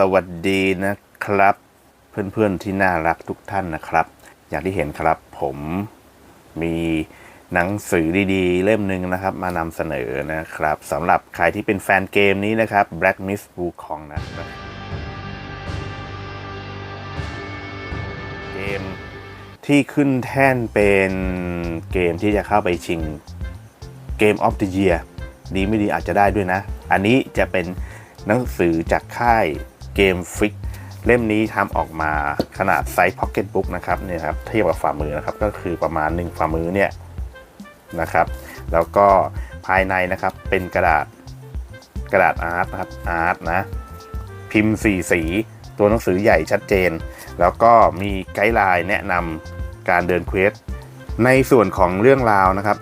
สวัสดีนะครับ เพื่อนๆที่น่ารักทุกท่านนะครับ อย่างที่เห็นครับผมมีหนังสือดีๆ เล่มหนึ่งนะครับ มานำเสนอนะครับสำหรับใครที่เป็นแฟนเกมนี้นะครับ Black Mist Wukong นะครับเกมที่ขึ้นแท่นเป็นเกมที่จะเข้าไปชิงเกมออฟ the Year ดีไม่ดีอาจจะได้ด้วยนะ อันนี้จะเป็นหนังสือจากค่าย เกมฟิกเล่มนี้ทำออกมาขนาดไซส์พ็อกเก็ตบุ๊กนะครับเนี่ยครับเทียบกับฝ่ามือนะครับก็คือประมาณ 1 ฝ่ามือเนี่ยนะครับแล้วก็ภายในนะครับเป็นกระดาษกระดาษอาร์ตนะครับอาร์ตนะพิมพ์สีสี ตัวหนังสือใหญ่ชัดเจน แล้วก็มีไกด์ไลน์แนะนำการเดินเควสในส่วนของเรื่องราวนะครับ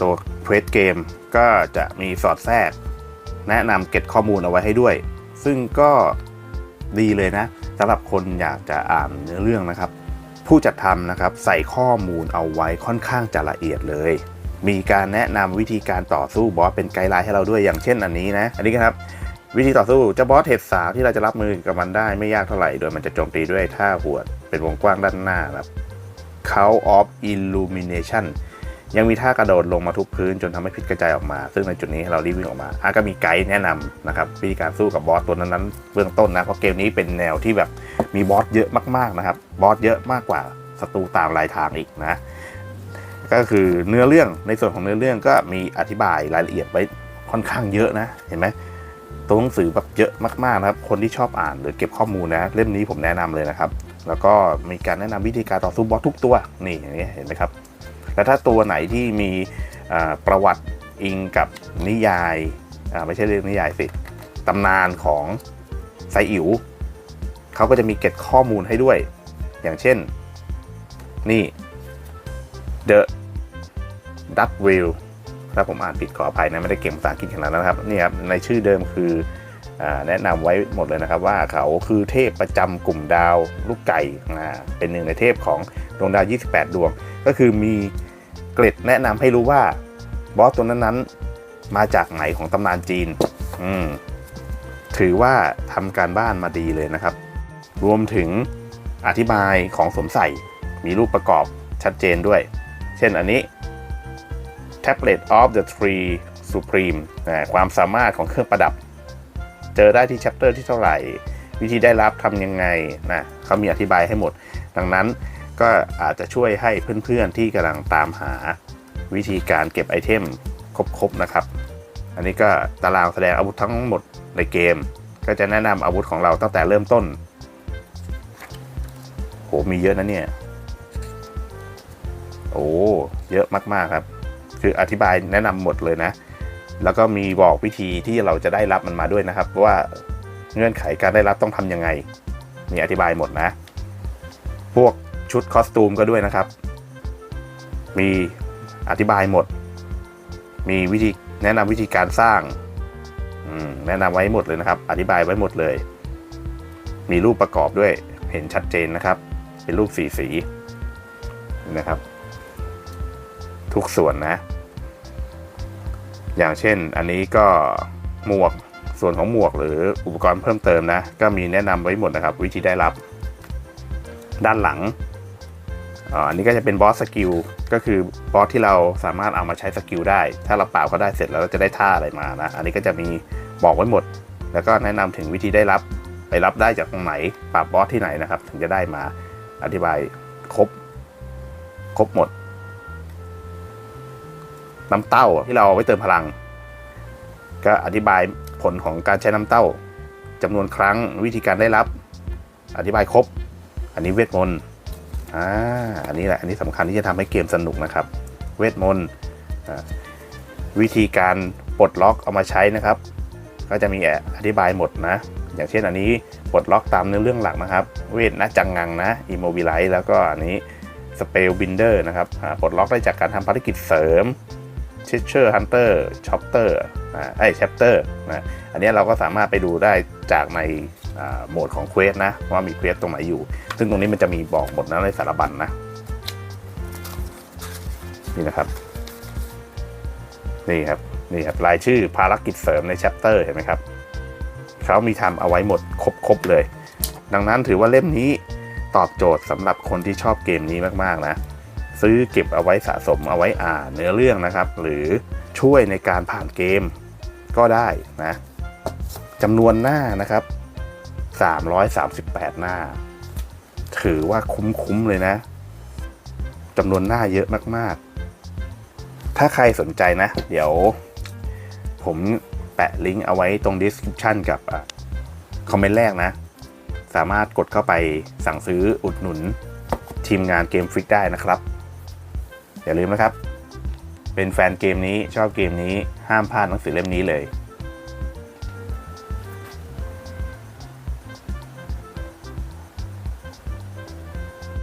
ตัวเควสเกมก็จะมีสอดแทรก แนะนำเก็บข้อมูลเอาไว้ให้ด้วย ซึ่งก็ ดีเลยนะสำหรับคนอยากจะอ่านเนื้อเรื่องนะครับ ผู้จัดทำนะครับใส่ข้อมูลเอาไว้ค่อนข้างจะละเอียดเลย มีการแนะนำวิธีการต่อสู้บอสเป็นไกด์ไลน์ให้เราด้วยอย่างเช่นอันนี้นะ อันนี้ครับวิธีต่อสู้เจ้าบอสเห็ดสาวที่เราจะรับมือกับมันได้ไม่ยากเท่าไหร่ โดยมันจะโจมตีด้วยท่าหวเป็นวงกว้างด้านหน้าครับ Count of Illumination ยังมีท่ากระโดดลงมาทุบพื้นจนทำให้พิษกระจายออกมา ซึ่งในจุดนี้เรารีบวิ่งออกมาอาก็มีไกด์แนะนำนะครับวิธีการสู้กับบอสตัวนั้นๆเบื้องต้นนะเพราะเกมนี้เป็นแนวที่แบบมีบอสเยอะมากๆนะครับบอสเยอะมากกว่าศัตรูตามรายทางอีกนะก็คือเนื้อเรื่องในส่วนของเนื้อเรื่องก็มีอธิบายรายละเอียดไว้ค่อนข้างเยอะนะเห็นไหมตัวหนังสือแบบเยอะมากๆนะครับ คนที่ชอบอ่านหรือเก็บข้อมูลนะเล่มนี้ผมแนะนำเลยนะครับ แล้วก็มีการแนะนำวิธีการต่อสู้บอสทุกตัวนี่อย่างนี้เห็นไหมครับ แล้วถ้าตัวไหนที่มีประวัติอิงกับนิยายไม่ใช่เรื่องนิยายสิตำนานของไซอิ๋วเขาก็จะมีเก็บข้อมูลให้ด้วย อย่างเช่น นี่ The d u c k w i l l ถ้าผมอ่านผิดขออภัยนะ ไม่ได้เก่งภาษาอังกฤษขนาดนั้นนะครับ นี่ครับ ในชื่อเดิมคืออแนะนำไว้หมดเลยนะครับ ว่าเขาคือเทพประจำกลุ่มดาวลูกไก่เป็นหนึ่งในเทพของดวงดาว 28 ดวง ก็คือมี เกร็ดแนะนำให้รู้ว่าบอสตัวนั้นๆ มาจากไหนของตำนานจีน อืมถือว่าทำการบ้านมาดีเลยนะครับ รวมถึงอธิบายของสวมใส่มีรูปประกอบชัดเจนด้วย เช่นอันนี้ Tablet of the Tree Supreme นะความสามารถของเครื่องประดับ เจอได้ที่ chapter ที่เท่าไหร่ วิธีได้รับทำยังไงนะเขามีอธิบายให้หมด ดังนั้น ก็อาจจะช่วยให้เพื่อนๆที่กำลังตามหาวิธีการเก็บไอเทมครบๆนะครับ อันนี้ก็ตารางแสดงอาวุธทั้งหมดในเกม ก็จะแนะนำอาวุธของเราตั้งแต่เริ่มต้น โหมีเยอะนะเนี่ย โอ้เยอะมากๆครับ คืออธิบายแนะนำหมดเลยนะ แล้วก็มีบอกวิธีที่เราจะได้รับมันมาด้วยนะครับ ว่าเงื่อนไขการได้รับต้องทำยังไง มีอธิบายหมดนะ พวก ชุดคอสตูมก็ด้วยนะครับ มีอธิบายหมด มีวิธีแนะนำวิธีการสร้างแนะนำไว้หมดเลยนะครับ อธิบายไว้หมดเลย มีรูปประกอบด้วยเห็นชัดเจนนะครับ เป็นรูปสีสีนะครับ ทุกส่วนนะ อย่างเช่นอันนี้ก็หมวกส่วนของหมวกหรืออุปกรณ์เพิ่มเติมนะ ก็มีแนะนำไว้หมดนะครับ วิธีได้รับ ด้านหลัง อันนี้ก็จะเป็นบอสสกิลก็คือบอสที่เราสามารถเอามาใช้สกิลได้ ถ้าเราเปล่าก็ได้เสร็จแล้วเราจะได้ท่าอะไรมานะ อันนี้ก็จะมีบอกไว้หมด แล้วก็แนะนำถึงวิธีได้รับ ไปรับได้จากตรงไหนปราบบอสที่ไหนนะครับ ถึงจะได้มาอธิบายครบ ครบหมด น้ำเต้าที่เราเอาไว้เติมพลัง ก็อธิบายผลของการใช้น้ำเต้าจำนวนครั้งวิธีการได้รับ อธิบายครบ อันนี้เวทมนต์ อ่าอันนี้แหละอันนี้สำคัญที่จะทำให้เกมสนุกนะครับ เวทมนต์วิธีการปลดล็อกเอามาใช้นะครับ ก็จะมีอธิบายหมดนะ อย่างเช่นอันนี้ปลดล็อกตามเนื้อเรื่องหลักนะครับ เวทนะจังงังนะอิโมบิไลแล้วก็อันนี้สเปลบินเดอร์นะครับปลดล็อกได้จากการทำภารกิจเสริม t ิชเชอร์ฮันเตอร์ช็อปเตอร์นะไอแชปเตอร์นะอันนี้เราก็สามารถไปดูได้จากในโหมดของเควสนะ ว่ามีเควสตรงไหนอยู่ ซึ่งตรงนี้มันจะมีบอกหมดนะในสารบัญนนะนี่นะครับ นี่ครับนี่ครับรายชื่อภารกิจเสริมในแชปเตอร์เห็นไหมครับเขามีทำเอาไว้หมดครบๆเลย ดังนั้นถือว่าเล่มนี้ตอบโจทย์สำหรับคนที่ชอบเกมนี้มากๆนะ ซื้อเก็บเอาไว้สะสมเอาไว้อ่านเนื้อเรื่องนะครับ หรือช่วยในการผ่านเกมก็ได้นะจำนวนหน้านะครับ 338 หน้า ถือว่าคุ้มๆเลยนะจำนวนหน้าเยอะมากๆ ถ้าใครสนใจนะ เดี๋ยวผมแปะลิงก์เอาไว้ตรง description กับคอมเมนต์แรกนะ สามารถกดเข้าไปสั่งซื้ออุดหนุนทีมงานเกมฟิกได้นะครับ อย่าลืมนะครับ เป็นแฟนเกมนี้ชอบเกมนี้ห้ามพลาดหนังสือเล่มนี้เลย